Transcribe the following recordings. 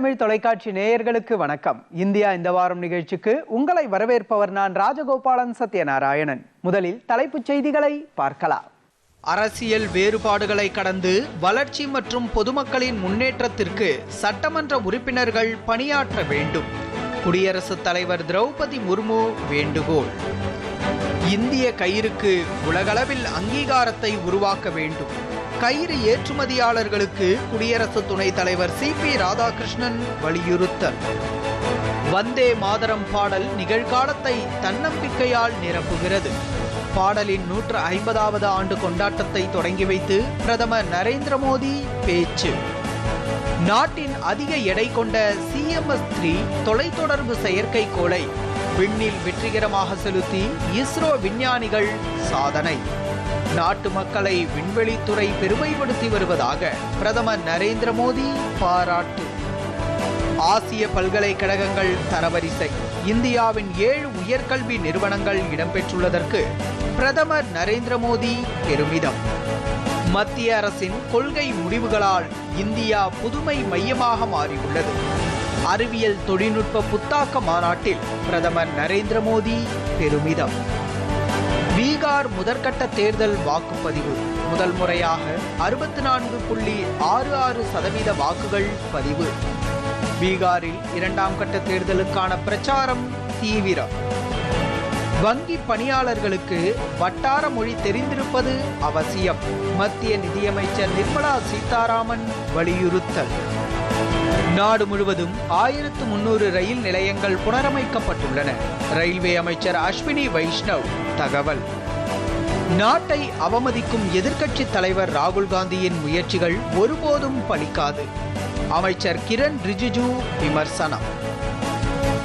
தமிழ் தொலைக்காட்சி நேயர்களுக்கு வணக்கம். இந்தியா இந்த வாரம் நிகழ்ச்சிக்கு உங்களை வரவேற்பவர் நான் ராஜகோபாலன் சத்யநாராயணன். முதலில் தலைப்புச் செய்திகளை பார்க்கலாம். அரசியல் வேறுபாடுகளை கடந்து வளர்ச்சி மற்றும் பொதுமக்களின் முன்னேற்றத்திற்கு சட்டமன்ற உறுப்பினர்கள் பணியாற்ற வேண்டும். குடியரசுத் தலைவர் திரௌபதி முர்மு வேண்டுகோள். இந்திய கயிறுக்கு உலகளவில் அங்கீகாரத்தை உருவாக்க வேண்டும். கயிறு ஏற்றுமதியாளர்களுக்கு குடியரசு துணைத் தலைவர் சி பி ராதாகிருஷ்ணன் வலியுறுத்தல். வந்தே மாதரம் பாடல் நிகழ்காலத்தை தன்னம்பிக்கையால் நிரப்புகிறது. பாடலின் நூற்று ஐம்பதாவது ஆண்டு கொண்டாட்டத்தை தொடங்கி வைத்து பிரதமர் நரேந்திர மோடி பேச்சு. நாட்டின் அதிக எடை கொண்ட சிஎம்எஸ் த்ரீ தொலைத்தொடர்பு செயற்கைக்கோளை விண்ணில் வெற்றிகரமாக செலுத்தி இஸ்ரோ விஞ்ஞானிகள் சாதனை. நாட்டு மக்களை விண்வெளித்துறை பெருமைப்படுத்தி வருவதாக பிரதமர் நரேந்திர மோடி பாராட்டு. ஆசிய பல்கலைக்கழகங்கள் தரவரிசை. இந்தியாவின் ஏழு உயர்கல்வி நிறுவனங்கள் இடம்பெற்றுள்ளதற்கு பிரதமர் நரேந்திர மோடி பெருமிதம். மத்திய அரசின் கொள்கை முடிவுகளால் இந்தியா புதுமை மையமாக மாறியுள்ளது. அறிவியல் தொழில்நுட்ப புத்தாக்க மாநாட்டில் பிரதமர் நரேந்திர மோடி பெருமிதம். பீகார் முதற்கட்ட தேர்தல் வாக்குப்பதிவு. முதல் முறையாக அறுபத்தி நான்கு புள்ளி ஆறு ஆறு சதவீத வாக்குகள் பதிவு. பீகாரில் இரண்டாம் கட்ட தேர்தலுக்கான பிரச்சாரம் தீவிரம். வங்கி பணியாளர்களுக்கு வட்டார மொழி தெரிந்திருப்பது அவசியம். மத்திய நிதியமைச்சர் நிர்மலா சீதாராமன் வலியுறுத்தல். நாடு முழுவதும் ஆயிரத்து முன்னூறு ரயில் நிலையங்கள் புனரமைக்கப்பட்டுள்ளன. ரயில்வே அமைச்சர் அஸ்வினி வைஷ்ணவ் தகவல். நாட்டை அவமதிக்கும் எதிர்க்கட்சி தலைவர் ராகுல் காந்தியின் முயற்சிகள் ஒருபோதும் பலிக்காது. அமைச்சர் கிரண் ரிஜிஜு விமர்சனம்.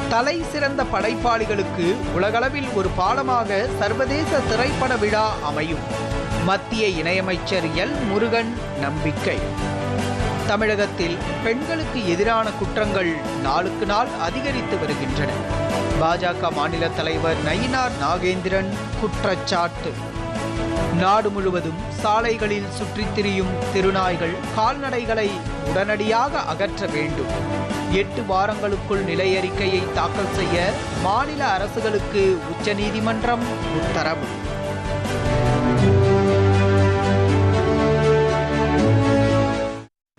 தலை சிறந்த படைப்பாளிகளுக்கு உலகளவில் ஒரு பாலமாக சர்வதேச திரைப்பட விழா அமையும். மத்திய இணையமைச்சர் எல் முருகன் நம்பிக்கை. தமிழகத்தில் பெண்களுக்கு எதிரான குற்றங்கள் நாளுக்கு நாள் அதிகரித்து வருகின்றன. பாஜக மாநில தலைவர் நயினார் நாகேந்திரன் குற்றச்சாட்டு. நாடு முழுவதும் சாலைகளில் சுற்றித் திரியும் திருநாய்கள் கால்நடைகளை உடனடியாக அகற்ற வேண்டும். எட்டு வாரங்களுக்குள் நிலை அறிக்கையை தாக்கல் செய்ய மாநில அரசுகளுக்கு உச்சநீதிமன்றம் உத்தரவு.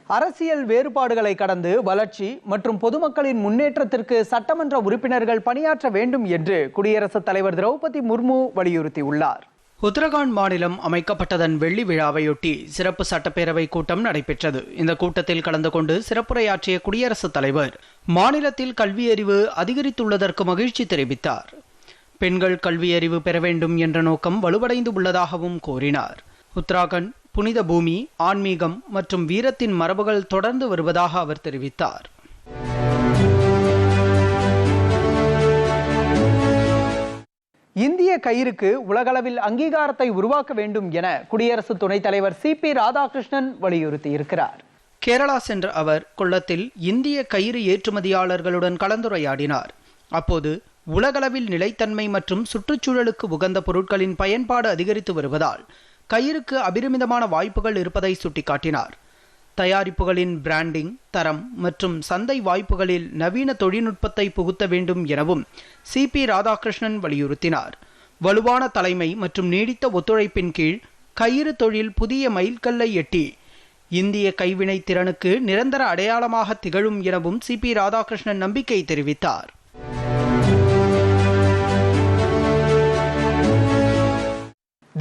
அரசியல் வேறுபாடுகளை கடந்து வளர்ச்சி மற்றும் பொதுமக்களின் முன்னேற்றத்திற்கு சட்டமன்ற உறுப்பினர்கள் பணியாற்ற வேண்டும் என்று குடியரசுத் தலைவர் திரௌபதி முர்மு வலியுறுத்தியுள்ளார். உத்தரகாண்ட் மாநிலம் அமைக்கப்பட்டதன் வெள்ளி விழாவையொட்டி சிறப்பு சட்டப்பேரவை கூட்டம் நடைபெற்றது. இந்த கூட்டத்தில் கலந்து கொண்டு சிறப்புரையாற்றிய குடியரசுத் தலைவர் மாநிலத்தில் கல்வியறிவு அதிகரித்துள்ளதற்கு மகிழ்ச்சி தெரிவித்தார். பெண்கள் கல்வியறிவு பெற வேண்டும் என்ற நோக்கம் வலுவடைந்து உள்ளதாகவும் கூறினார். உத்தராகண்ட் புனித பூமி ஆன்மீகம் மற்றும் வீரத்தின் மரபுகள் தொடர்ந்து வருவதாக அவர் தெரிவித்தார். இந்திய கயிறுக்கு உலகளவில் அங்கீகாரத்தை உருவாக்க வேண்டும் என குடியரசு துணைத் தலைவர் சி பி ராதாகிருஷ்ணன் வலியுறுத்தியிருக்கிறார். கேரளா சென்ற அவர் கொள்ளத்தில் இந்திய கயிறு ஏற்றுமதியாளர்களுடன் கலந்துரையாடினார். அப்போது உலகளவில் நிலைத்தன்மை மற்றும் சுற்றுச்சூழலுக்கு உகந்த பொருட்களின் பயன்பாடு அதிகரித்து வருவதால் கயிறுக்கு அபிரிமிதமான வாய்ப்புகள் இருப்பதை சுட்டிக்காட்டினார். தயாரிப்புகளின் பிராண்டிங் தரம் மற்றும் சந்தை வாய்ப்புகளில் நவீன தொழில்நுட்பத்தை புகுத்த வேண்டும் எனவும் சி பி ராதாகிருஷ்ணன் வலியுறுத்தினார். வலுவான தலைமை மற்றும் நீடித்த ஒத்துழைப்பின் கீழ் கயிறு தொழில் புதிய மைல்கல்லை எட்டி இந்திய கைவினை திறனுக்கு நிரந்தர அடையாளமாக திகழும் எனவும் சி பி ராதாகிருஷ்ணன் நம்பிக்கை தெரிவித்தார்.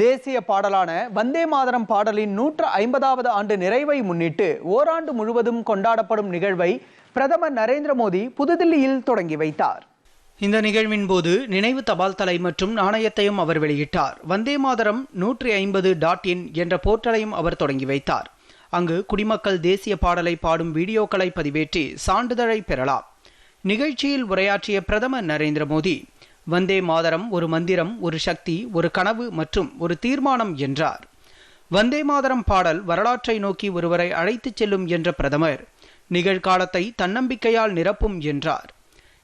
தேசிய பாடலான வந்தே மாதரம் பாடலின் நூற்று ஐம்பதாவது ஆண்டு நிறைவை முன்னிட்டு ஓராண்டு முழுவதும் கொண்டாடப்படும் நிகழ்வை பிரதமர் நரேந்திர மோடி புதுதில்லியில் தொடங்கி வைத்தார். இந்த நிகழ்வின் போது நினைவு தபால் தலை மற்றும் நாணயத்தையும் அவர் வெளியிட்டார். வந்தே மாதரம் நூற்றி ஐம்பது டாட் இன் என்ற போர்ட்டலையும் அவர் தொடங்கி வைத்தார். அங்கு குடிமக்கள் தேசிய பாடலை பாடும் வீடியோக்களை பதிவேற்றி சான்றிதழை பெறலாம். நிகழ்ச்சியில் உரையாற்றிய பிரதமர் நரேந்திர மோடி வந்தே மாதரம் ஒரு மந்திரம் ஒரு சக்தி ஒரு கனவு மற்றும் ஒரு தீர்மானம் என்றார். வந்தே மாதரம் பாடல் வரலாற்றை நோக்கி ஒருவரை அழைத்துச் செல்லும் என்ற பிரதமர் நிகழ்காலத்தை தன்னம்பிக்கையால் நிரப்பும் என்றார்.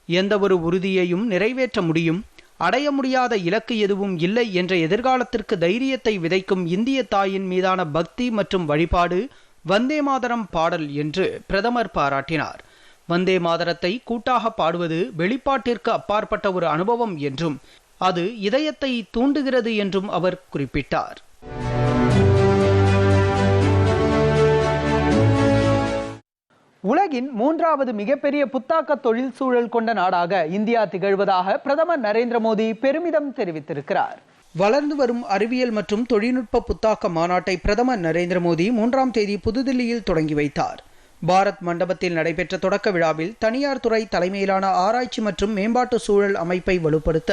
எந்த ஒரு உறுதியையும் நிறைவேற்ற முடியும் அடைய முடியாத இலக்கு எதுவும் இல்லை என்ற எதிர்காலத்திற்கு தைரியத்தை விதைக்கும் இந்திய தாயின் மீதான பக்தி மற்றும் வழிபாடு வந்தே மாதரம் பாடல் என்று பிரதமர் பாராட்டினார். வந்தே மாதரத்தை கூட்டாக பாடுவது வெளிப்பாட்டிற்கு அப்பாற்பட்ட ஒரு அனுபவம் என்றும் அது இதயத்தை தூண்டுகிறது என்றும் அவர் குறிப்பிட்டார். உலகின் மூன்றாவது மிகப்பெரிய புத்தாக்க தொழில் சூழல் கொண்ட நாடாக இந்தியா திகழ்வதாக பிரதமர் நரேந்திர மோடி பெருமிதம் தெரிவித்திருக்கிறார். வளர்ந்து வரும் அறிவியல் மற்றும் தொழில்நுட்ப புத்தாக்க மாநாட்டை பிரதமர் நரேந்திர மோடி மூன்றாம் தேதி புதுதில்லியில் தொடங்கி வைத்தார். பாரத் மண்டபத்தில் நடைபெற்ற தொடக்க விழாவில் தனியார் துறை தலைமையிலான ஆராய்ச்சி மற்றும் மேம்பாட்டு சூழல் அமைப்பை வலுப்படுத்த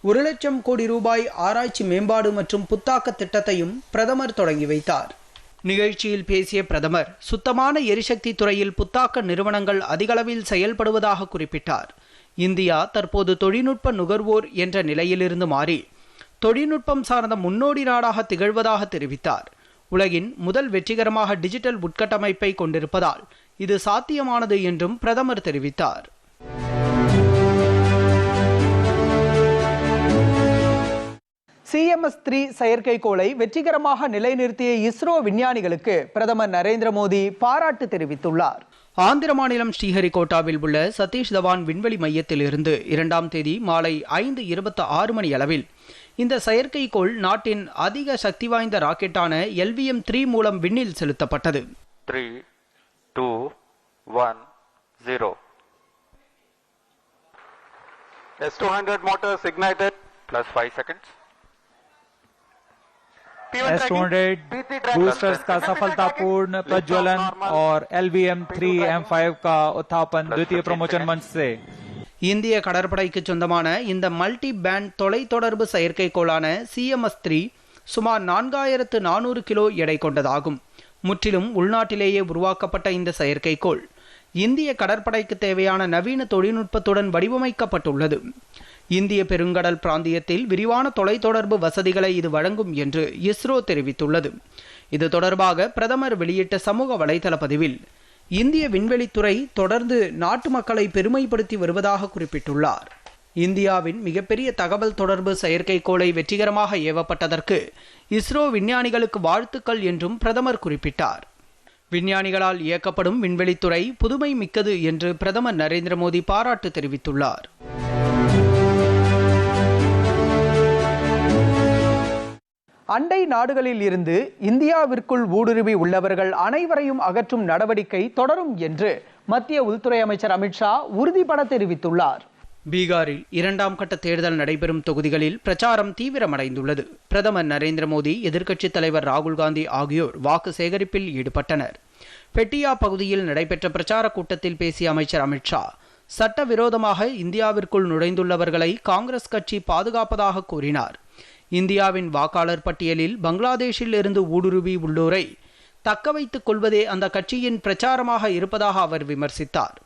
ஒரு லட்சம் கோடி ரூபாய் ஆராய்ச்சி மேம்பாடு மற்றும் புத்தாக்க திட்டத்தையும் பிரதமர் தொடங்கி வைத்தார். நிகழ்ச்சியில் பேசிய பிரதமர் சுத்தமான எரிசக்தி துறையில் புத்தாக்க நிறுவனங்கள் அதிகளவில் செயல்படுவதாக குறிப்பிட்டார். இந்தியா தற்போது தொழில்நுட்ப நுகர்வோர் என்ற நிலையிலிருந்து மாறி தொழில்நுட்பம் சார்ந்த முன்னோடி நாடாக திகழ்வதாக தெரிவித்தார். உலகின் முதல் வெற்றிகரமாக டிஜிட்டல் உட்கட்டமைப்பை கொண்டிருப்பதால் இது சாத்தியமானது என்றும் பிரதமர் தெரிவித்தார். சிஎம்எஸ் த்ரீ செயற்கைக்கோளை வெற்றிகரமாக நிலைநிறுத்திய இஸ்ரோ விஞ்ஞானிகளுக்கு பிரதமர் நரேந்திர மோடி பாராட்டு தெரிவித்துள்ளார். ஆந்திர மாநிலம் ஸ்ரீஹரிகோட்டாவில் உள்ள சதீஷ் தவான் விண்வெளி மையத்தில் இருந்து இரண்டாம் தேதி மாலை ஐந்து இருபத்தி ஆறு மணி அளவில் இந்த செயற்கைக்கோள் நாட்டின் அதிக சக்தி வாய்ந்த ராக்கெட்டான எல்விஎம் த்ரீ மூலம் விண்ணில் செலுத்தப்பட்டது three two one zero S200 motors ignited plus 5 seconds. S two hundred boosters का सफलतापूर्ण प्रज्वलन और एलवीएम थ्री एम फाइव का उत्थापन द्वितीय प्रमोचन मंच से இந்திய கடற்படைக்கு சொந்தமான இந்த மல்டி பேண்ட் தொலைத்தொடர்பு செயற்கைக்கோளான சிஎம்எஸ் த்ரீ சுமார் நான்காயிரத்து நானூறு கிலோ எடை கொண்டதாகும். முற்றிலும் உள்நாட்டிலேயே உருவாக்கப்பட்ட இந்த செயற்கைக்கோள் இந்திய கடற்படைக்கு தேவையான நவீன தொழில்நுட்பத்துடன் வடிவமைக்கப்பட்டுள்ளது. இந்திய பெருங்கடல் பிராந்தியத்தில் விரிவான தொலைத்தொடர்பு வசதிகளை இது வழங்கும் என்று இஸ்ரோ தெரிவித்துள்ளது. இது தொடர்பாக பிரதமர் வெளியிட்ட சமூக வலைதள பதிவில் இந்திய விண்வெளித்துறை தொடர்ந்து நாட்டு மக்களை பெருமைப்படுத்தி வருவதாக குறிப்பிட்டுள்ளார். இந்தியாவின் மிகப்பெரிய தகவல் தொடர்பு செயற்கைக்கோளை வெற்றிகரமாக ஏவப்பட்டதற்கு இஸ்ரோ விஞ்ஞானிகளுக்கு வாழ்த்துக்கள் என்றும் பிரதமர் குறிப்பிட்டார். விஞ்ஞானிகளால் இயக்கப்படும் விண்வெளித்துறை புதுமை மிக்கது என்று பிரதமர் நரேந்திர மோடி பாராட்டு தெரிவித்துள்ளார். அண்டை நாடுகளில் இருந்து இந்தியாவிற்குள் ஊடுருவி உள்ளவர்கள் அனைவரையும் அகற்றும் நடவடிக்கை தொடரும் என்று மத்திய உள்துறை அமைச்சர் அமித்ஷா உறுதிபட தெரிவித்துள்ளார். பீகாரில் இரண்டாம் கட்ட தேர்தல் நடைபெறும் தொகுதிகளில் பிரச்சாரம் தீவிரமடைந்துள்ளது. பிரதமர் நரேந்திர மோடி எதிர்க்கட்சித் தலைவர் ராகுல் காந்தி ஆகியோர் வாக்கு சேகரிப்பில் ஈடுபட்டனர். பெட்டியா பகுதியில் நடைபெற்ற பிரச்சார கூட்டத்தில் பேசிய அமைச்சர் அமித்ஷா சட்டவிரோதமாக இந்தியாவிற்குள் நுழைந்துள்ளவர்களை காங்கிரஸ் கட்சி பாதுகாப்பதாக கூறினார். இந்தியாவின் வாக்காளர் பட்டியலில் பங்களாதேஷில் இருந்து ஊடுருவி உள்ளோரை தக்க வைத்துக் கொள்வதே அந்த கட்சியின் பிரச்சாரமாக இருப்பதாக அவர் விமர்சித்தார்.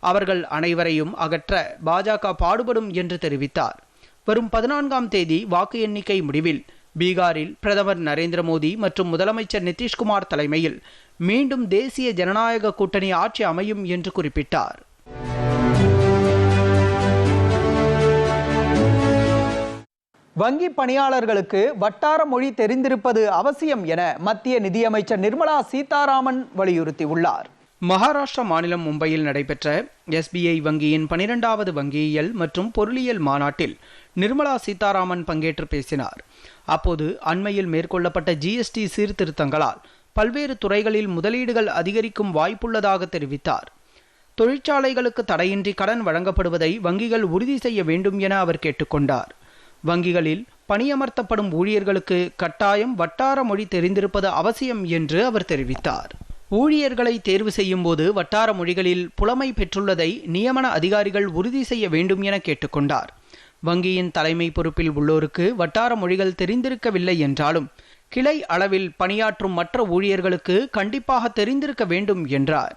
அவர்கள் அனைவரையும் அகற்ற பாஜக பாடுபடும் என்று தெரிவித்தார். வரும் பதினான்காம் தேதி வாக்கு எண்ணிக்கை முடிவில் பீகாரில் பிரதமர் நரேந்திர மோடி மற்றும் முதலமைச்சர் நிதிஷ்குமார் தலைமையில் மீண்டும் தேசிய ஜனநாயக கூட்டணி ஆட்சி அமையும் என்று குறிப்பிட்டார். வங்கி பணியாளர்களுக்கு வட்டார மொழி தெரிந்திருப்பது அவசியம் என மத்திய நிதியமைச்சர் நிர்மலா சீதாராமன் வலியுறுத்தியுள்ளார். மகாராஷ்டிரா மாநிலம் மும்பையில் நடைபெற்ற எஸ்பிஐ வங்கியின் பனிரெண்டாவது வங்கியியல் மற்றும் பொருளியல் மாநாட்டில் நிர்மலா சீதாராமன் பங்கேற்று பேசினார். அப்போது அண்மையில் மேற்கொள்ளப்பட்ட ஜிஎஸ்டி சீர்திருத்தங்களால் பல்வேறு துறைகளில் முதலீடுகள் அதிகரிக்கும் வாய்ப்புள்ளதாக தெரிவித்தார். தொழிற்சாலைகளுக்கு தடையின்றி கடன் வழங்கப்படுவதை வங்கிகள் உறுதி செய்ய வேண்டும் என அவர் கேட்டுக்கொண்டார். வங்கிகளில் பணியமர்த்தப்படும் ஊழியர்களுக்கு கட்டாயம் வட்டார மொழி தெரிந்திருப்பது அவசியம் என்று அவர் தெரிவித்தார். ஊழியர்களை தேர்வு செய்யும் போது வட்டார மொழிகளில் புலமை பெற்றுள்ளதை நியமன அதிகாரிகள் உறுதி செய்ய வேண்டும் என கேட்டுக்கொண்டார். வங்கியின் தலைமை பொறுப்பில் உள்ளோருக்கு வட்டார மொழிகள் தெரிந்திருக்கவில்லை என்றாலும் கிளை அளவில் பணியாற்றும் மற்ற ஊழியர்களுக்கு கண்டிப்பாக தெரிந்திருக்க வேண்டும் என்றார்.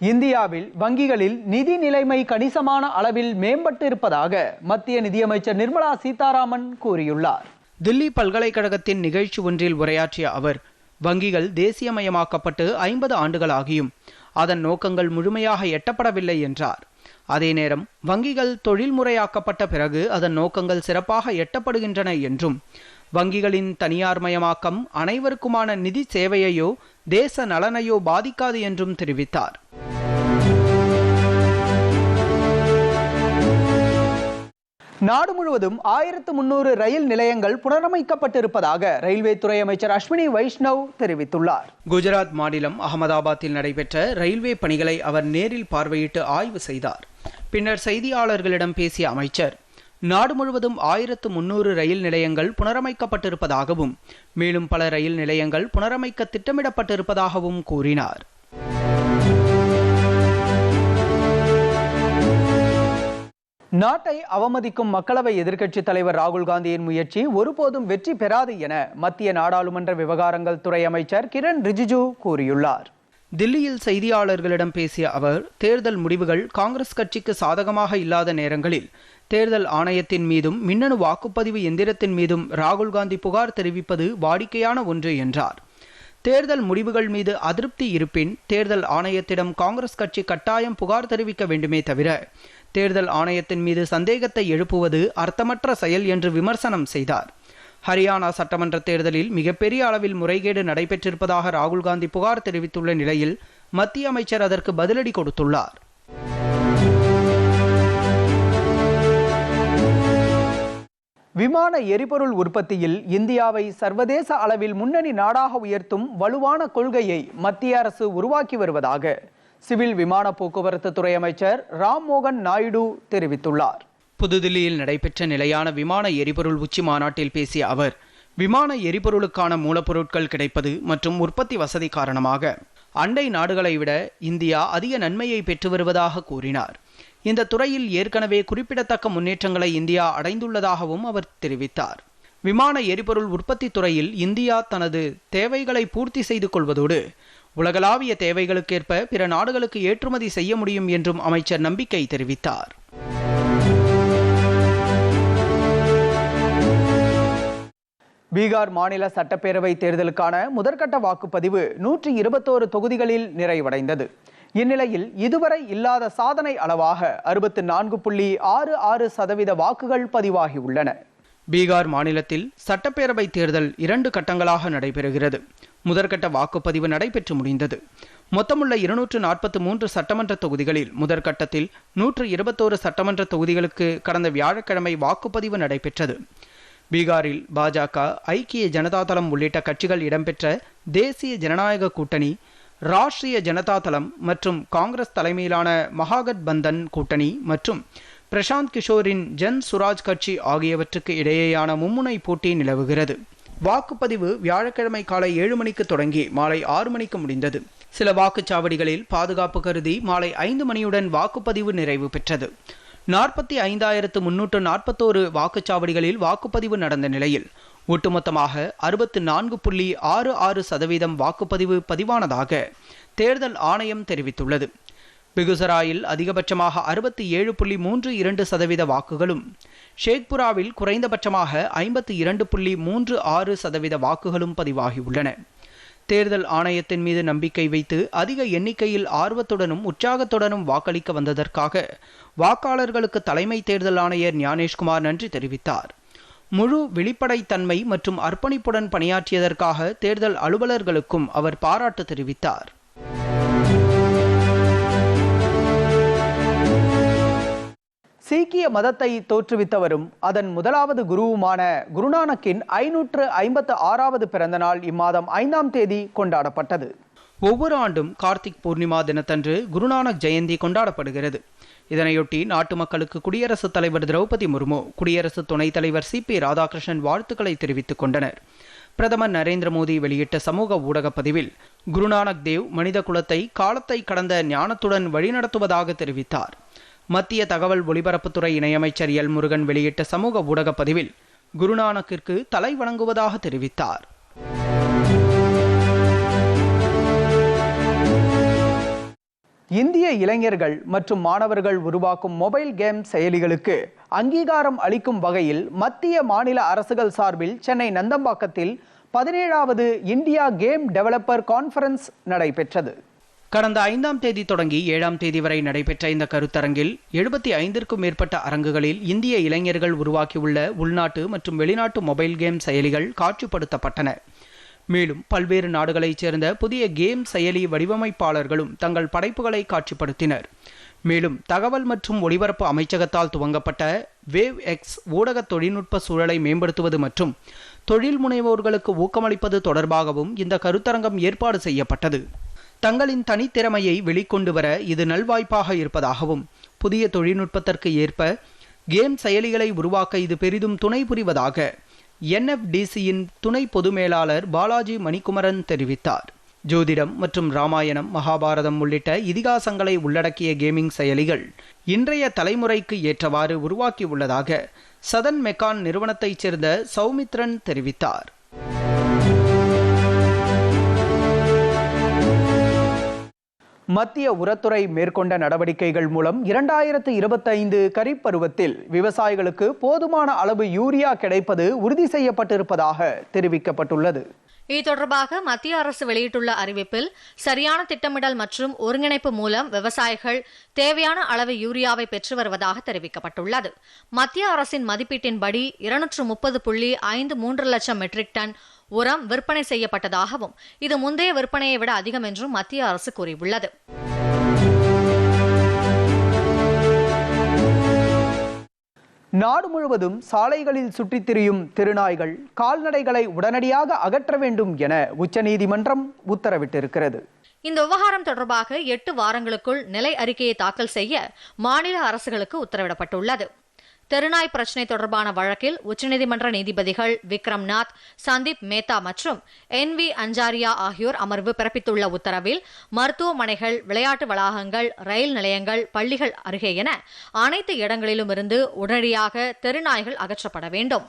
இந்தியாவில் வங்கிகளில் நிதி நிலைமை கணிசமான அளவில் மேம்பட்டு இருப்பதாக மத்திய நிதியமைச்சர் நிர்மலா சீதாராமன் கூறியுள்ளார். தில்லி பல்கலைக்கழகத்தின் நிகழ்ச்சி ஒன்றில் உரையாற்றிய அவர் வங்கிகள் தேசியமயமாக்கப்பட்டு ஐம்பது ஆண்டுகள் ஆகியும் அதன் நோக்கங்கள் முழுமையாக எட்டப்படவில்லை என்றார். அதே நேரம் வங்கிகள் தொழில்முறையாக்கப்பட்ட பிறகு அதன் நோக்கங்கள் சிறப்பாக எட்டப்படுகின்றன என்றும் வங்கிகளின் தனியார்மயமாக்கம் அனைவருக்குமான நிதி சேவையையோ தேச நலனையோ பாதிக்காது என்றும் தெரிவித்தார். நாடு முழுவதும் ஆயிரத்து முன்னூறு ரயில் நிலையங்கள் புனரமைக்கப்பட்டிருப்பதாக ரயில்வே துறை அமைச்சர் அஸ்வினி வைஷ்ணவ் தெரிவித்துள்ளார். குஜராத் மாநிலம் அகமதாபாத்தில் நடைபெற்ற ரயில்வே பணிகளை அவர் நேரில் பார்வையிட்டு ஆய்வு செய்தார். பின்னர் செய்தியாளர்களிடம் பேசிய அமைச்சர் நாடு முழுவதும் ஆயிரத்து முன்னூறு ரயில் நிலையங்கள் புனரமைக்கப்பட்டிருப்பதாகவும் மேலும் பல ரயில் நிலையங்கள் புனரமைக்க திட்டமிடப்பட்டிருப்பதாகவும் கூறினார். நாட்டை அவமதிக்கும் மக்களவை எதிர்க்கட்சித் தலைவர் ராகுல் காந்தியின் முயற்சி ஒருபோதும் வெற்றி பெறாது என மத்திய நாடாளுமன்ற விவகாரங்கள் துறை அமைச்சர் கிரண் ரிஜிஜு கூறியுள்ளார். தில்லியில் செய்தியாளர்களிடம் பேசிய அவர் தேர்தல் முடிவுகள் காங்கிரஸ் கட்சிக்கு சாதகமாக இல்லாத நேரங்களில் தேர்தல் ஆணையத்தின் மீதும் மின்னணு வாக்குப்பதிவு எந்திரத்தின் மீதும் ராகுல் காந்தி புகார் தெரிவிப்பது வாடிக்கையான ஒன்று என்றார். தேர்தல் முடிவுகள் மீது அதிருப்தி இருப்பின் தேர்தல் ஆணையத்திடம் காங்கிரஸ் கட்சி கட்டாயம் புகார் தெரிவிக்க வேண்டுமே தவிர தேர்தல் ஆணையத்தின் மீது சந்தேகத்தை எழுப்புவது அர்த்தமற்ற செயல் என்று விமர்சனம் செய்தார். ஹரியானா சட்டமன்ற தேர்தலில் மிகப்பெரிய அளவில் முறைகேடு நடைபெற்றிருப்பதாக ராகுல் காந்தி புகார் தெரிவித்துள்ள நிலையில் மத்திய அமைச்சர் அதற்கு பதிலடி கொடுத்துள்ளார். விமான எரிபொருள் உற்பத்தியில் இந்தியாவை சர்வதேச அளவில் முன்னணி நாடாக உயர்த்தும் வலுவான கொள்கையை மத்திய அரசு உருவாக்கி வருவதாக சிவில் விமான போக்குவரத்து துறை அமைச்சர் ராம் மோகன் நாயுடு தெரிவித்துள்ளார். புதுதில்லியில் நடைபெற்ற நிலையான விமான எரிபொருள் உச்சி மாநாட்டில் பேசிய அவர் விமான எரிபொருளுக்கான மூலப்பொருட்கள் கிடைப்பது மற்றும் உற்பத்தி வசதி காரணமாக அண்டை நாடுகளை விட இந்தியா அதிக நன்மையை பெற்று வருவதாக கூறினார். இந்த துறையில் ஏற்கனவே குறிப்பிடத்தக்க முன்னேற்றங்களை இந்தியா அடைந்துள்ளதாகவும் அவர் தெரிவித்தார். விமான எரிபொருள் உற்பத்தி துறையில் இந்தியா தனது தேவைகளை பூர்த்தி செய்து கொள்வதோடு உலகளாவிய தேவைகளுக்கேற்ப பிற நாடுகளுக்கு ஏற்றுமதி செய்ய முடியும் என்றும் அமைச்சர் நம்பிக்கை தெரிவித்தார். பீகார் மாநில சட்டப்பேரவை தேர்தலுக்கான முதற்கட்ட வாக்குப்பதிவு நூற்றி இருபத்தோரு தொகுதிகளில் நிறைவடைந்தது. இந்நிலையில் இதுவரை இல்லாத சாதனை அளவாக அறுபத்து நான்கு புள்ளி ஆறு ஆறு சதவீத வாக்குகள் பதிவாகியுள்ளன பீகார் மாநிலத்தில் சட்டப்பேரவை தேர்தல் இரண்டு கட்டங்களாக நடைபெறுகிறது. முதற்கட்ட வாக்குப்பதிவு நடைபெற்று முடிந்தது. மொத்தமுள்ள இருநூற்று நாற்பத்தி மூன்று சட்டமன்ற தொகுதிகளில் முதற்கட்டத்தில் நூற்று இருபத்தோரு சட்டமன்ற தொகுதிகளுக்கு கடந்த வியாழக்கிழமை வாக்குப்பதிவு நடைபெற்றது. பீகாரில் பாஜக ஐக்கிய ஜனதா தளம் உள்ளிட்ட கட்சிகள் இடம்பெற்ற தேசிய ஜனநாயக கூட்டணி ராஷ்டிரிய ஜனதா தளம் மற்றும் காங்கிரஸ் தலைமையிலான மகாகட்பந்தன் கூட்டணி மற்றும் பிரசாந்த் கிஷோரின் ஜன் சுராஜ் கட்சி ஆகியவற்றுக்கு இடையேயான மும்முனை போட்டி நிலவுகிறது. வாக்குப்பதிவு வியாழக்கிழமை காலை ஏழு மணிக்கு தொடங்கி மாலை ஆறு மணிக்கு முடிந்தது. சில வாக்குச்சாவடிகளில் பாதுகாப்பு கருதி மாலை ஐந்து மணியுடன் வாக்குப்பதிவு நிறைவு பெற்றது. நாற்பத்தி ஐந்தாயிரத்து முன்னூற்று நாற்பத்தோரு வாக்குச்சாவடிகளில் வாக்குப்பதிவு நடந்த நிலையில் ஒட்டுமொத்தமாக அறுபத்து நான்கு புள்ளி ஆறு ஆறு சதவீதம் வாக்குப்பதிவு பதிவானதாக தேர்தல் ஆணையம் தெரிவித்துள்ளது. பெகுசராயில் அதிகபட்சமாக அறுபத்தி ஏழு புள்ளி மூன்று இரண்டு சதவீத வாக்குகளும் ஷேக்புராவில் குறைந்தபட்சமாக ஐம்பத்தி இரண்டு புள்ளி மூன்று ஆறு சதவீத வாக்குகளும் பதிவாகியுள்ளன. தேர்தல் ஆணையத்தின் மீது நம்பிக்கை வைத்து அதிக எண்ணிக்கையில் ஆர்வத்துடனும் உற்சாகத்துடனும் வாக்களிக்க வந்ததற்காக வாக்காளர்களுக்கு தலைமை தேர்தல் ஆணையர் ஞானேஷ்குமார் நன்றி தெரிவித்தார். முழு வெளிப்படைத்தன்மை மற்றும் அர்ப்பணிப்புடன் பணியாற்றியதற்காக தேர்தல் அலுவலர்களுக்கும் அவர் பாராட்டு தெரிவித்தார். சீக்கிய மதத்தை தோற்றுவித்தவரும் அதன் முதலாவது குருவுமான குருநானக்கின் ஐநூற்று ஐம்பத்து ஆறாவது பிறந்த நாள் இம்மாதம் ஐந்தாம் தேதி கொண்டாடப்பட்டது. ஒவ்வொரு ஆண்டும் கார்த்திக் பூர்ணிமா தினத்தன்று குருநானக் ஜெயந்தி கொண்டாடப்படுகிறது. இதனையொட்டி நாட்டு மக்களுக்கு குடியரசுத் தலைவர் திரௌபதி முர்மு குடியரசு துணைத் தலைவர் சி பி ராதாகிருஷ்ணன் வாழ்த்துக்களை தெரிவித்துக் கொண்டனர். பிரதமர் நரேந்திர மோடி வெளியிட்ட சமூக ஊடக பதிவில் குருநானக் தேவ் மனித குலத்தை காலத்தை கடந்த ஞானத்துடன் வழிநடத்துவதாக தெரிவித்தார். மத்திய தகவல் ஒலிபரப்புத்துறை இணையமைச்சர் எல் முருகன் வெளியிட்ட சமூக ஊடக பதிவில் குருநானக்கிற்கு தலை வணங்குவதாக தெரிவித்தார். இந்திய இளைஞர்கள் மற்றும் மாணவர்கள் உருவாக்கும் மொபைல் கேம் செயலிகளுக்கு அங்கீகாரம் அளிக்கும் வகையில் மத்திய மாநில அரசுகள் சார்பில் சென்னை நந்தம்பாக்கத்தில் பதினேழாவது இந்தியா கேம் டெவலப்பர் கான்ஃபரன்ஸ் நடைபெற்றது. கடந்த ஐந்தாம் தேதி தொடங்கி ஏழாம் தேதி வரை நடைபெற்ற இந்த கருத்தரங்கில் எழுபத்தி ஐந்திற்கும் மேற்பட்ட அரங்குகளில் இந்திய இளைஞர்கள் உருவாக்கியுள்ள உள்நாட்டு மற்றும் வெளிநாட்டு மொபைல் கேம் செயலிகள் காட்சிப்படுத்தப்பட்டன. மேலும் பல்வேறு நாடுகளைச் சேர்ந்த புதிய கேம் செயலி வடிவமைப்பாளர்களும் தங்கள் படைப்புகளை காட்சிப்படுத்தினர். மேலும் தகவல் மற்றும் ஒலிபரப்பு அமைச்சகத்தால் துவங்கப்பட்ட வேவ் எக்ஸ் ஊடக தொழில்நுட்ப சூழலை மேம்படுத்துவது மற்றும் தொழில் முனைவோர்களுக்கு ஊக்கமளிப்பது தொடர்பாகவும் இந்த கருத்தரங்கம் ஏற்பாடு செய்யப்பட்டது. தங்களின் தனித்திறமையை வெளிக்கொண்டு வர இது நல்வாய்ப்பாக இருப்பதாகவும் புதிய தொழில்நுட்பத்திற்கு ஏற்ப கேம் செயலிகளை உருவாக்க இது பெரிதும் துணை புரிவதாக என்எஃப்டிசியின் துணை பொது மேலாளர் பாலாஜி மணிக்குமரன் தெரிவித்தார். ஜோதிடம் மற்றும் ராமாயணம் மகாபாரதம் உள்ளிட்ட இதிகாசங்களை உள்ளடக்கிய கேமிங் செயலிகள் இன்றைய தலைமுறைக்கு ஏற்றவாறு உருவாக்கியுள்ளதாக சதன் மெக்கான் நிறுவனத்தைச் சேர்ந்த சௌமித்ரன் தெரிவித்தார். மத்திய உரத்துறை மேற்கொண்ட நடவடிக்கைகள் மூலம் இரண்டாயிரத்து இருபத்தைந்து கரிப் பருவத்தில் விவசாயிகளுக்கு போதுமான அளவு யூரியா கிடைப்பது உறுதி செய்யப்பட்டிருப்பதாக தெரிவிக்கப்பட்டுள்ளது. இது தொடர்பாக மத்திய அரசு வெளியிட்டுள்ள அறிவிப்பில் சரியான திட்டமிடல் மற்றும் ஒருங்கிணைப்பு மூலம் விவசாயிகள் தேவையான அளவு யூரியாவை பெற்று வருவதாக தெரிவிக்கப்பட்டுள்ளது. மத்திய அரசின் மதிப்பீட்டின்படி இருநூற்று முப்பது புள்ளி ஐந்து மூன்று லட்சம் மெட்ரிக் டன் உரம் விற்பனை செய்யப்பட்டதாகவும் இது முந்தைய விற்பனையை விட அதிகம் என்றும் மத்திய அரசு கூறியுள்ளது. நாடு முழுவதும் சாலைகளில் சுற்றித் திரியும் திருநாய்கள் கால்நடைகளை உடனடியாக அகற்ற வேண்டும் என உச்சநீதிமன்றம் உத்தரவிட்டிருக்கிறது. இந்த விவகாரம் தொடர்பாக எட்டு வாரங்களுக்குள் நிலை அறிக்கையை தாக்கல் செய்ய மாநில அரசுகளுக்கு உத்தரவிடப்பட்டுள்ளது. தெருநாய் பிரச்சினை தொடர்பான வழக்கில் உச்சநீதிமன்ற நீதிபதிகள் விக்ரம்நாத் சந்தீப் மேத்தா மற்றும் என் வி அஞ்சாரியா ஆகியோர் அமர்வு பிறப்பித்துள்ள உத்தரவில் மருத்துவமனைகள் விளையாட்டு வளாகங்கள் ரயில் நிலையங்கள் பள்ளிகள் அருகே என அனைத்து இடங்களிலும் இருந்து உடனடியாக தெருநாய்கள் அகற்றப்பட வேண்டும்.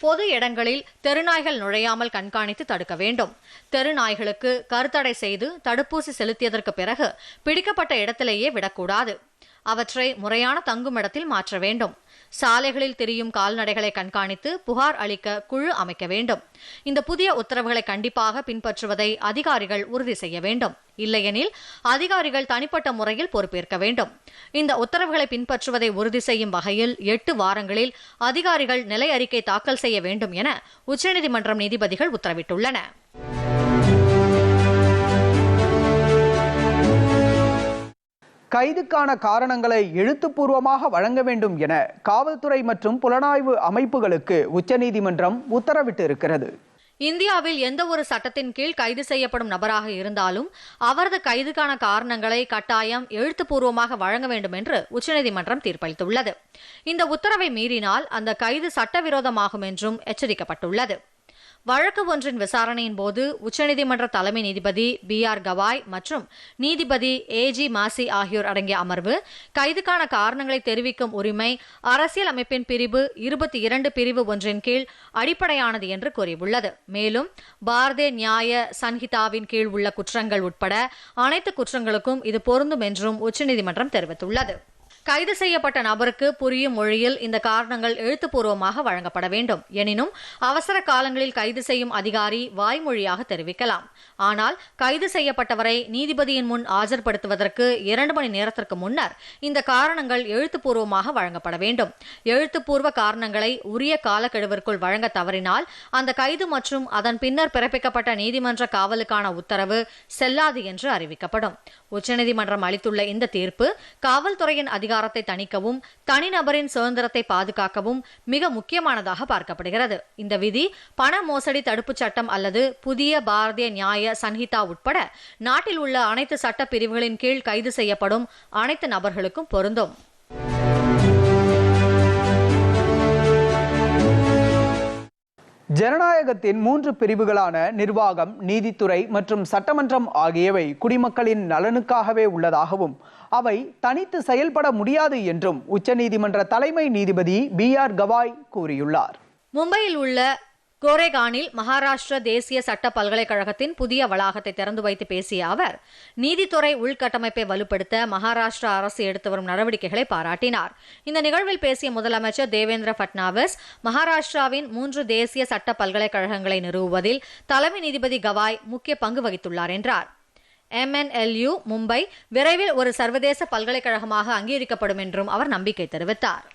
பொது இடங்களில் தெருநாய்கள் நுழையாமல் கண்காணித்து தடுக்க வேண்டும். தெருநாய்களுக்கு கருத்தடை செய்து தடுப்பூசி செலுத்தியதற்கு பிறகு பிடிக்கப்பட்ட இடத்திலேயே விடக்கூடாது. அவற்றை முறையான தங்குமிடத்தில் மாற்ற வேண்டும். சாலைகளில் திரியும் கால்நடைகளை கண்காணித்து புகார் அளிக்க குழு அமைக்க வேண்டும். இந்த புதிய உத்தரவுகளை கண்டிப்பாக பின்பற்றுவதை அதிகாரிகள் உறுதி செய்ய வேண்டும். இல்லையெனில் அதிகாரிகள் தனிப்பட்ட முறையில் பொறுப்பேற்க வேண்டும். இந்த உத்தரவுகளை பின்பற்றுவதை உறுதி செய்யும் வகையில் எட்டு வாரங்களில் அதிகாரிகள் நிலை அறிக்கை தாக்கல் செய்ய வேண்டும் என உச்சநீதிமன்றம் நீதிபதிகள் உத்தரவிட்டுள்ளன கைதுக்கான காரணங்களை எழுத்துப்பூர்வமாக வழங்க வேண்டும் என காவல்துறை மற்றும் புலனாய்வு அமைப்புகளுக்கு உச்சநீதிமன்றம் உத்தரவிட்டு இருக்கிறது இந்தியாவில் எந்த ஒரு சட்டத்தின் கீழ் கைது செய்யப்படும் நபராக இருந்தாலும் அவரது கைதுக்கான காரணங்களை கட்டாயம் எழுத்துப்பூர்வமாக வழங்க வேண்டும் என்று உச்சநீதிமன்றம் தீர்ப்பளித்துள்ளது. இந்த உத்தரவை மீறினால் அந்த கைது சட்டவிரோதமாகும் என்றும் எச்சரிக்கப்பட்டுள்ளது. வழக்கு ஒன்றின் விசாரணையின் போது உச்சநீதிமன்ற தலைமை நீதிபதி பி ஆர் கவாய் மற்றும் நீதிபதி ஏ ஜி மாசி ஆகியோர் அடங்கிய அமர்வு கைதுக்கான காரணங்களை தெரிவிக்கும் உரிமை அரசியல் அமைப்பின் பிரிவு இருபத்தி இரண்டு பிரிவு ஒன்றின் கீழ் அடிப்படையானது என்று கூறியுள்ளது. மேலும் பாரதிய நியாய சன்ஹிதாவின் கீழ் உள்ள குற்றங்கள் உட்பட அனைத்து குற்றங்களுக்கும் இது பொருந்தும் என்றும் உச்சநீதிமன்றம் தெரிவித்துள்ளது. கைது செய்யப்பட்ட நபருக்கு புரியும் மொழியில் இந்த காரணங்கள் எழுத்துப்பூர்வமாக வழங்கப்பட வேண்டும். எனினும் அவசர காலங்களில் கைது செய்யும் அதிகாரி வாய்மொழியாக தெரிவிக்கலாம். ஆனால் கைது செய்யப்பட்டவரை நீதிபதியின் முன் ஆஜர்படுத்துவதற்கு இரண்டு மணி நேரத்திற்கு முன்னர் இந்த காரணங்கள் எழுத்துப்பூர்வமாக வழங்கப்பட வேண்டும். எழுத்துப்பூர்வ காரணங்களை உரிய காலக்கெடுவிற்குள் வழங்க தவறினால் அந்த கைது மற்றும் அதன் பின்னர் பிறப்பிக்கப்பட்ட நீதிமன்ற காவலுக்கான உத்தரவு செல்லாது என்று அறிவிக்கப்படும். உச்சநீதிமன்றம் அளித்துள்ள இந்த தீர்ப்பு காவல்துறையின் அதிகாரத்தை தணிக்கவும் தனிநபரின் சுதந்திரத்தை பாதுகாக்கவும் மிக முக்கியமானதாக பார்க்கப்படுகிறது. இந்த விதி பண மோசடி தடுப்புச் சட்டம் அல்லது புதிய பாரதிய நியாய சன்ஹிதா உட்பட நாட்டில் உள்ள அனைத்து சட்ட பிரிவுகளின் கீழ் கைது செய்யப்படும் அனைத்து நபர்களுக்கும் பொருந்தும். ஜனநாயகத்தின் மூன்று பிரிவுகளான நிர்வாகம் நீதித்துறை மற்றும் சட்டமன்றம் ஆகியவை குடிமக்களின் நலனுக்காகவே உள்ளதாகவும் அவை தனித்து செயல்பட முடியாது என்றும் உச்சநீதிமன்ற தலைமை நீதிபதி பி ஆர் கவாய் கூறியுள்ளார். மும்பையில் உள்ள கோரேகானில் மகாராஷ்டிர தேசிய சட்ட பல்கலைக்கழகத்தின் புதிய வளாகத்தை திறந்து வைத்து பேசிய அவர் நீதித்துறை உள்கட்டமைப்பை வலுப்படுத்த மகாராஷ்டிரா அரசு எடுத்து வரும் நடவடிக்கைகளை பாராட்டினார். இந்த நிகழ்வில் பேசிய முதலமைச்சர் தேவேந்திர பட்னாவிஸ் மகாராஷ்டிராவின் மூன்று தேசிய சட்ட பல்கலைக்கழகங்களை நிறுவுவதில் தலைமை நீதிபதி கவாய் முக்கிய பங்கு வகித்துள்ளார் என்றார். எம்என்எல்யூ மும்பை விரைவில் ஒரு சர்வதேச பல்கலைக்கழகமாக அங்கீகரிக்கப்படும் என்றும் அவர் நம்பிக்கை தெரிவித்தார்.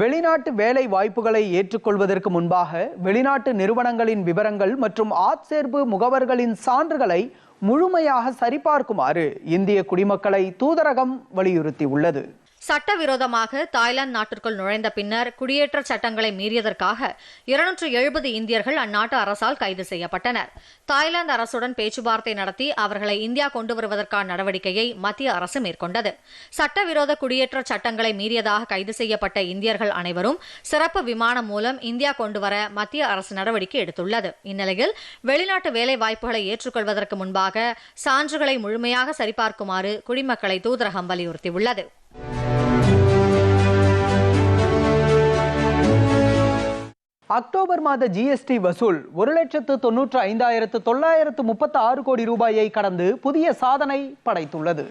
வெளிநாட்டு வேலை வாய்ப்புகளை ஏற்றுக்கொள்வதற்கு முன்பாக வெளிநாட்டு நிறுவனங்களின் விவரங்கள் மற்றும் ஆட்சேர்ப்பு முகவர்களின் சான்றுகளை முழுமையாக சரிபார்க்குமாறு இந்திய குடிமக்களை தூதரகம் வலியுறுத்தியுள்ளது. சட்டவிரோதமாக தாய்லாந்து நாட்டிற்குள் நுழைந்த பின்னர் குடியேற்ற சட்டங்களை மீறியதற்காக இருநூற்று எழுபது இந்தியர்கள் அந்நாட்டு அரசால் கைது செய்யப்பட்டனர். தாய்லாந்து அரசுடன் பேச்சுவார்த்தை நடத்தி அவர்களை இந்தியா கொண்டு வருவதற்கான நடவடிக்கையை மத்திய அரசு மேற்கொண்டது. சட்டவிரோத குடியேற்ற சட்டங்களை மீறியதாக கைது செய்யப்பட்ட இந்தியர்கள் அனைவரும் சிறப்பு விமானம் மூலம் இந்தியா கொண்டுவர மத்திய அரசு நடவடிக்கை எடுத்துள்ளது. இந்நிலையில் வெளிநாட்டு வேலை வாய்ப்புகளை ஏற்றுக்கொள்வதற்கு முன்பாக சான்றுகளை முழுமையாக சரிபார்க்குமாறு குடிமக்களை தூதரகம் வலியுறுத்தியுள்ளது. அக்டோபர் மாத ஜிஎஸ்டி வசூல் ஒரு லட்சத்து தொன்னூற்று ஐந்தாயிரத்து தொள்ளாயிரத்து முப்பத்து ஆறு கோடி ரூபாயை கடந்து புதிய சாதனை படைத்துள்ளது.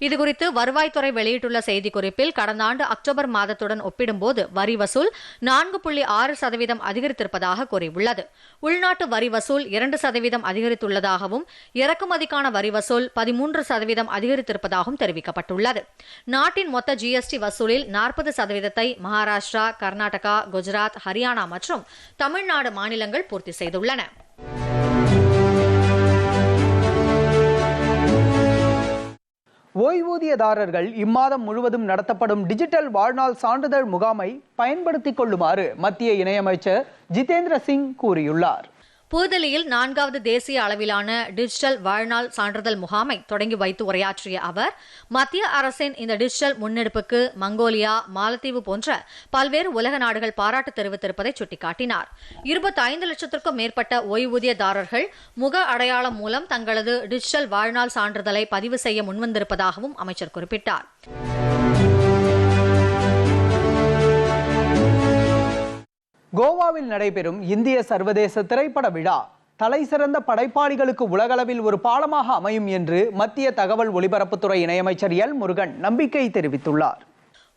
இதுகுறித்து வருவாய்த்துறை வெளியிட்டுள்ள செய்திக்குறிப்பில் கடந்த ஆண்டு அக்டோபர் மாதத்துடன் ஒப்பிடும்போது வரி வசூல் நான்கு புள்ளி ஆறு சதவீதம் அதிகரித்திருப்பதாக கூறியுள்ளது. உள்நாட்டு வரி வசூல் இரண்டு சதவீதம் அதிகரித்துள்ளதாகவும் இறக்குமதிக்கான வரி வசூல் பதிமூன்று சதவீதம் அதிகரித்திருப்பதாகவும் தெரிவிக்கப்பட்டுள்ளது. நாட்டின் மொத்த ஜிஎஸ்டி வசூலில் நாற்பது சதவீதத்தை மகாராஷ்டிரா கர்நாடகா குஜராத் ஹரியானா மற்றும் தமிழ்நாடு மாநிலங்கள் பூர்த்தி செய்துள்ளன. ஓய்வூதியதாரர்கள் இம்மாதம் முழுவதும் நடத்தப்படும் டிஜிட்டல் வாழ்நாள் சான்றிதழ் முகாமை பயன்படுத்திக் கொள்ளுமாறு மத்திய இணையமைச்சர் ஜிதேந்திர சிங் கூறியுள்ளார். புதுதில்லியில் நான்காவது தேசிய அளவிலான டிஜிட்டல் வாழ்நாள் சான்றிதழ் முகாமை தொடங்கி வைத்து உரையாற்றிய அவர் மத்திய அரசின் இந்த டிஜிட்டல் முன்னெடுப்புக்கு மங்கோலியா மாலத்தீவு போன்ற பல்வேறு உலக நாடுகள் பாராட்டு தெரிவித்திருப்பதை சுட்டிக்காட்டினார். இருபத்தைந்து லட்சத்திற்கும் மேற்பட்ட ஓய்வூதியதாரர்கள் முக அடையாளம் மூலம் தங்களது டிஜிட்டல் வாழ்நாள் சான்றிதழை பதிவு செய்ய முன்வந்திருப்பதாகவும் அமைச்சர் குறிப்பிட்டார். கோவாவில் நடைபெறும் இந்திய சர்வதேச திரைப்பட விழா. தலைசிறந்த படைப்பாளிகளுக்கு உலகளவில் ஒரு பாலமாக அமையும் என்று மத்திய தகவல் ஒலிபரப்புத்துறை இணையமைச்சர் எல் முருகன் நம்பிக்கை தெரிவித்துள்ளார்.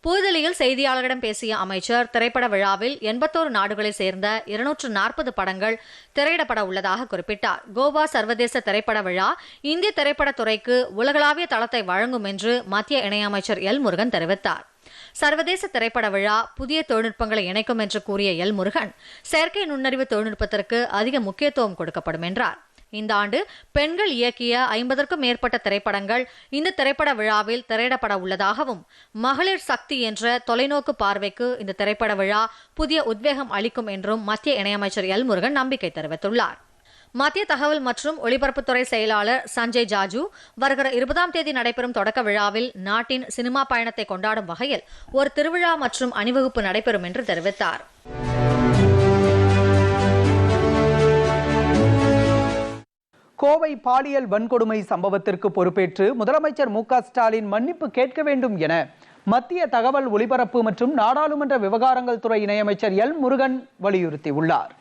புதுதில்லியில் செய்தியாளர்களிடம் பேசிய அமைச்சர் திரைப்பட விழாவில் எண்பத்தோரு நாடுகளை சேர்ந்த இருநூற்று நாற்பது படங்கள் திரையிடப்பட உள்ளதாக குறிப்பிட்டார். கோவா சர்வதேச திரைப்பட விழா இந்திய திரைப்படத் துறைக்கு உலகளாவிய தளத்தை வழங்கும் என்று மத்திய இணையமைச்சர் எல் முருகன் தெரிவித்தார். சர்வதேச திரைப்பட விழா புதிய தொழில்நுட்பங்களை இணைக்கும் என்று கூறிய எல் முருகன் செயற்கை நுண்ணறிவு தொழில்நுட்பத்திற்கு அதிக முக்கியத்துவம் கொடுக்கப்படும் என்றார். இந்த ஆண்டு பெண்கள் இயக்கிய ஐம்பதற்கும் மேற்பட்ட திரைப்படங்கள் இந்த திரைப்பட விழாவில் திரையிடப்பட உள்ளதாகவும் மகளிர் சக்தி என்ற தொலைநோக்கு பார்வைக்கு இந்த திரைப்பட விழா புதிய உத்வேகம் அளிக்கும் என்றும் மத்திய இணையமைச்சர் எல் முருகன் நம்பிக்கை தெரிவித்துள்ளார். மத்திய தகவல் மற்றும் ஒலிபரப்புத்துறை செயலாளர் சஞ்சய் ஜாஜு வருகிற இருபதாம் தேதி நடைபெறும் தொடக்க விழாவில் நாட்டின் சினிமா பயணத்தை கொண்டாடும் வகையில் ஒரு திருவிழா மற்றும் அணிவகுப்பு நடைபெறும் என்று தெரிவித்தார். கோவை பாலியல் வன்கொடுமை சம்பவத்திற்கு பொறுப்பேற்று முதலமைச்சர் மு க ஸ்டாலின் மன்னிப்பு கேட்க வேண்டும் என மத்திய தகவல் ஒலிபரப்பு மற்றும் நாடாளுமன்ற விவகாரங்கள் துறை இணையமைச்சர் எல் முருகன் வலியுறுத்தியுள்ளார்.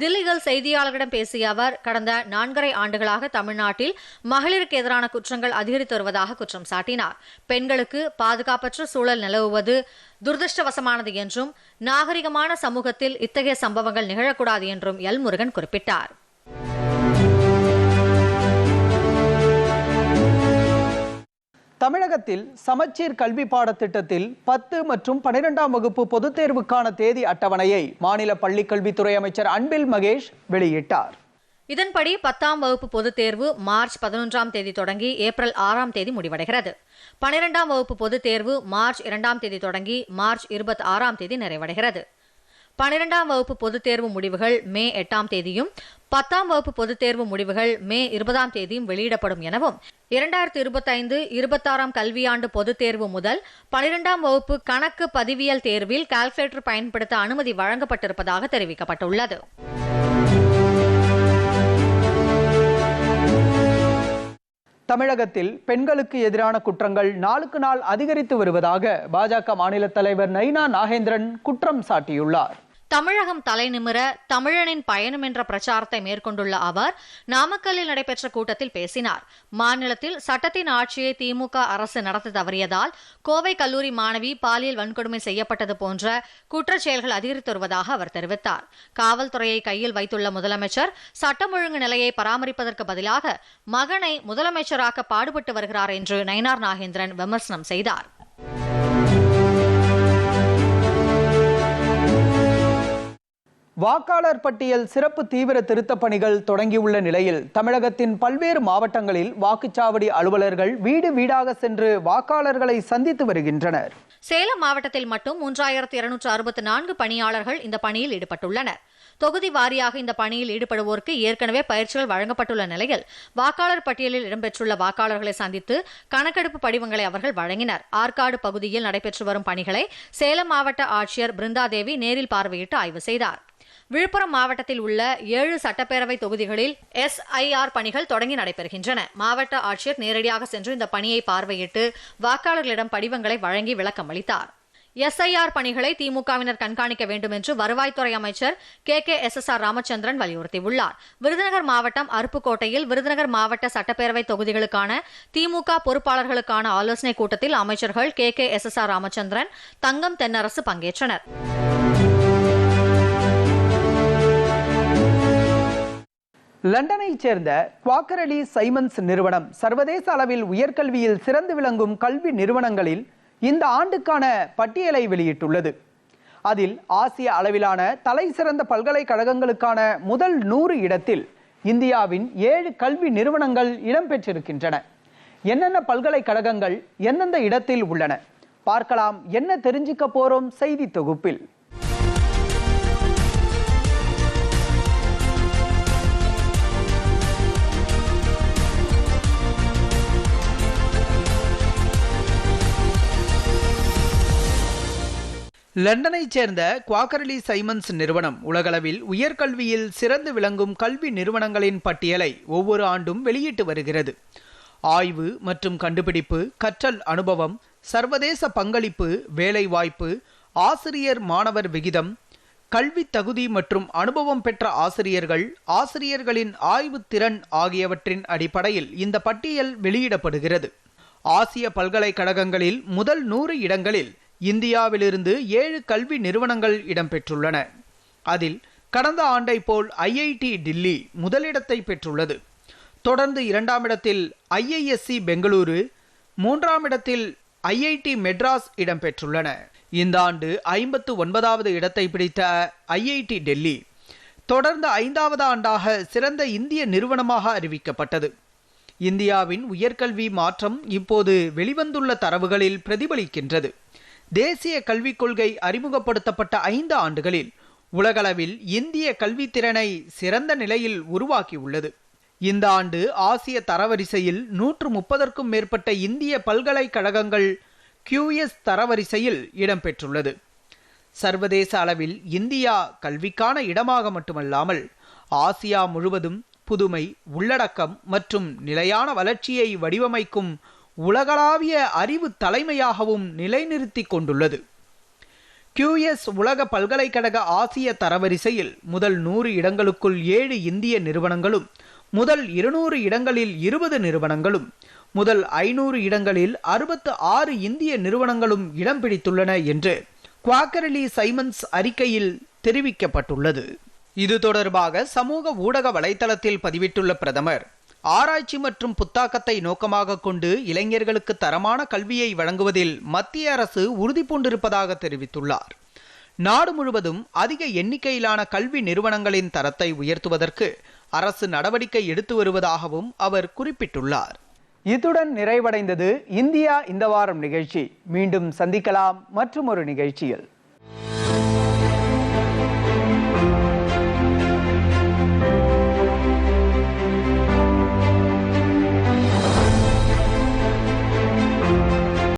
தில்லியில் செய்தியாளர்களிடம் பேசிய அவர் கடந்த நான்கரை ஆண்டுகளாக தமிழ்நாட்டில் மகளிருக்கு எதிரான குற்றங்கள் அதிகரித்து வருவதாக குற்றம் சாட்டினார். பெண்களுக்கு பாதுகாப்பற்ற சூழல் நிலவுவது துரதிருஷ்டவசமானது என்றும் நாகரிகமான சமூகத்தில் இத்தகைய சம்பவங்கள் நிகழக்கூடாது என்றும் எல் முருகன் குறிப்பிட்டார். தமிழகத்தில் சமச்சீர் கல்வி பாடத்திட்டத்தில் பத்து மற்றும் பனிரெண்டாம் வகுப்பு பொதுத் தேர்வுக்கான தேதி அட்டவணையை மாநில பள்ளிக்கல்வித்துறை அமைச்சர் அன்பில் மகேஷ் வெளியிட்டார். இதன்படி பத்தாம் வகுப்பு பொதுத் தேர்வு மார்ச் பதினொன்றாம் தேதி தொடங்கி ஏப்ரல் ஆறாம் தேதி முடிவடைகிறது. பனிரெண்டாம் வகுப்பு பொதுத் தேர்வு மார்ச் இரண்டாம் தேதி தொடங்கி மார்ச் இருபத்தி ஆறாம் தேதி நிறைவடைகிறது. பனிரெண்டாம் வகுப்பு பொதுத் தேர்வு முடிவுகள் மே எட்டாம் தேதியும் பத்தாம் வகுப்பு பொதுத் தேர்வு முடிவுகள் மே இருபதாம் தேதியும் வெளியிடப்படும் எனவும் இரண்டாயிரத்தி இருபத்தைந்து இருபத்தாறாம் கல்வியாண்டு பொதுத் தேர்வு முதல் பனிரெண்டாம் வகுப்பு கணக்கு பதிவியல் தேர்வில் கால்குலேட்டர் பயன்படுத்த அனுமதி வழங்கப்பட்டிருப்பதாக தெரிவிக்கப்பட்டுள்ளது. தமிழகத்தில் பெண்களுக்கு எதிரான குற்றங்கள் நாளுக்கு நாள் அதிகரித்து வருவதாக பாஜக மாநில தலைவர் நைனா நாகேந்திரன் குற்றம் சாட்டியுள்ளார். தமிழகம் தலைநிமிர தமிழனின் பயணம் என்ற பிரச்சாரத்தை மேற்கொண்டுள்ள அவர் நாமக்கல்லில் நடைபெற்ற கூட்டத்தில் பேசினார். மாநிலத்தில் சட்டத்தின் ஆட்சியை திமுக அரசு நடத்த தவறியதால் கோவை கல்லூரி மாணவி பாலியல் வன்கொடுமை செய்யப்பட்டது போன்ற குற்றச்செயல்கள் அதிகரித்து வருவதாக அவர் தெரிவித்தார். காவல்துறையை கையில் வைத்துள்ள முதலமைச்சர் சட்டம் ஒழுங்கு நிலையை பராமரிப்பதற்கு பதிலாக மகனை முதலமைச்சராக்க பாடுபட்டு வருகிறார் என்று நயினார் நாகேந்திரன் விமர்சனம் செய்தார். வாக்காளர் பட்டியல் சிறப்பு தீவிர திருத்தப் பணிகள் தொடங்கியுள்ள நிலையில் தமிழகத்தின் பல்வேறு மாவட்டங்களில் வாக்குச்சாவடி அலுவலர்கள் வீடு வீடாக சென்று வாக்காளர்களை சந்தித்து வருகின்றனர். சேலம் மாவட்டத்தில் மட்டும் மூன்றாயிரத்து இருநூற்று அறுபத்தி நான்கு பணியாளர்கள் இந்த பணியில் ஈடுபட்டுள்ளனர். தொகுதி வாரியாக இந்த பணியில் ஈடுபடுவோருக்கு ஏற்கனவே பயிற்சிகள் வழங்கப்பட்டுள்ள நிலையில் வாக்காளர் பட்டியலில் இடம்பெற்றுள்ள வாக்காளர்களை சந்தித்து கணக்கெடுப்பு படிவங்களை அவர்கள் வழங்கினர். ஆற்காடு பகுதியில் நடைபெற்று வரும் பணிகளை சேலம் மாவட்ட ஆட்சியர் பிருந்தாதேவி நேரில் பார்வையிட்டு ஆய்வு செய்தார். விழுப்புரம் மாவட்டத்தில் உள்ள ஏழு சட்டப்பேரவை தொகுதிகளில் எஸ்ஐஆர் பணிகள் தொடங்கி நடைபெறுகின்றன. மாவட்ட ஆட்சியர் நேரடியாக சென்று இந்த பணியை பார்வையிட்டு வாக்காளர்களிடம் படிவங்களை வழங்கி விளக்கம் அளித்தார். எஸ்ஐஆர் பணிகளை திமுகவினர் கண்காணிக்க வேண்டும் என்று வருவாய்த்துறை அமைச்சர் K. K. S S R Ramachandran வலியுறுத்தியுள்ளார். விருதுநகர் மாவட்டம் அருப்புக்கோட்டையில் விருதுநகர் மாவட்ட சட்டப்பேரவை தொகுதிகளுக்கான திமுக பொறுப்பாளர்களுக்கான ஆலோசனைக் கூட்டத்தில் அமைச்சர்கள் K. K. S S R Ramachandran Thangam Thennarasu பங்கேற்றனர். லண்டனைச் சேர்ந்த குவாக்கரலி சைமன்ஸ் நிறுவனம் சர்வதேச அளவில் உயர்கல்வியில் சிறந்து விளங்கும் கல்வி நிறுவனங்களில் இந்த ஆண்டுக்கான பட்டியலை வெளியிட்டுள்ளது. அதில் ஆசிய அளவிலான தலை சிறந்த பல்கலைக்கழகங்களுக்கான முதல் நூறு இடத்தில் இந்தியாவின் ஏழு கல்வி நிறுவனங்கள் இடம்பெற்றிருக்கின்றன என்னென்ன பல்கலைக்கழகங்கள் எந்தெந்த இடத்தில் உள்ளன? பார்க்கலாம் என்ன தெரிஞ்சுக்க போறோம் செய்தி தொகுப்பில். லண்டனைச் சேர்ந்த குவாக்கரலி சைமன்ஸ் நிறுவனம் உலகளவில் உயர்கல்வியில் சிறந்து விளங்கும் கல்வி நிறுவனங்களின் பட்டியலை ஒவ்வொரு ஆண்டும் வெளியிட்டு வருகிறது. ஆய்வு மற்றும் கண்டுபிடிப்பு கற்றல் அனுபவம் சர்வதேச பங்களிப்பு வேலைவாய்ப்பு ஆசிரியர் மாணவர் விகிதம் கல்வி தகுதி மற்றும் அனுபவம் பெற்ற ஆசிரியர்கள் ஆசிரியர்களின் ஆய்வு திறன் ஆகியவற்றின் அடிப்படையில் இந்த பட்டியல் வெளியிடப்படுகிறது. ஆசிய பல்கலைக்கழகங்களில் முதல் நூறு இடங்களில் இந்தியாவிலிருந்து ஏழு கல்வி நிறுவனங்கள் இடம்பெற்றுள்ளன. அதில் கடந்த ஆண்டை போல் ஐஐடி டில்லி முதலிடத்தை பெற்றுள்ளது. தொடர்ந்து இரண்டாம் இடத்தில் ஐஐஎஸ்சி பெங்களூரு மூன்றாம் இடத்தில் ஐஐடி மெட்ராஸ் இடம்பெற்றுள்ளன. இந்த ஆண்டு ஐம்பத்து ஒன்பதாவது இடத்தை பிடித்த ஐஐடி டெல்லி தொடர்ந்து ஐந்தாவது ஆண்டாக சிறந்த இந்திய நிறுவனமாக அறிவிக்கப்பட்டது. இந்தியாவின் உயர்கல்வி மாற்றம் இப்போது வெளிவந்துள்ள தரவுகளில் பிரதிபலிக்கின்றது. தேசிய கல்விக் கொள்கை அறிமுகப்படுத்தப்பட்ட ஐந்து ஆண்டுகளில் உலகளவில் இந்திய கல்வித்திறனை சிறந்த நிலையில் உருவாக்கியுள்ளது. இந்த ஆண்டு ஆசிய தரவரிசையில் நூற்று முப்பதற்கும் மேற்பட்ட இந்திய பல்கலைக்கழகங்கள் கியூஎஸ் தரவரிசையில் இடம்பெற்றுள்ளது. சர்வதேச அளவில் இந்தியா கல்விக்கான இடமாக மட்டுமல்லாமல் ஆசியா முழுவதும் புதுமை உள்ளடக்கம் மற்றும் நிலையான வளர்ச்சியை வடிவமைக்கும் உலகளாவிய அறிவு தலைமையாகவும் நிலைநிறுத்தி கொண்டுள்ளது. கியூஎஸ் உலக பல்கலைக்கழக ஆசிய தரவரிசையில் முதல் நூறு இடங்களுக்குள் ஏழு இந்திய நிறுவனங்களும் முதல் இருநூறு இடங்களில் இருபது நிறுவனங்களும் முதல் ஐநூறு இடங்களில் அறுபத்து ஆறு இந்திய நிறுவனங்களும் இடம் பிடித்துள்ளன என்று குவாக்கரலி சைமன்ஸ் அறிக்கையில் தெரிவிக்கப்பட்டுள்ளது. இது தொடர்பாக சமூக ஊடக வலைதளத்தில் பதிவிட்டுள்ள பிரதமர் ஆராய்ச்சி மற்றும் புத்தாக்கத்தை நோக்கமாக கொண்டு இளைஞர்களுக்கு தரமான கல்வியை வழங்குவதில் மத்திய அரசு உறுதி பூண்டிருப்பதாக தெரிவித்துள்ளார். நாடு முழுவதும் அதிக எண்ணிக்கையிலான கல்வி நிறுவனங்களின் தரத்தை உயர்த்துவதற்கு அரசு நடவடிக்கை எடுத்து வருவதாகவும் அவர் குறிப்பிட்டுள்ளார். இத்துடன் நிறைவடைந்தது இந்தியா இந்த வாரம் நிகழ்ச்சி. மீண்டும் சந்திக்கலாம் மற்றும் ஒரு நிகழ்ச்சியில்.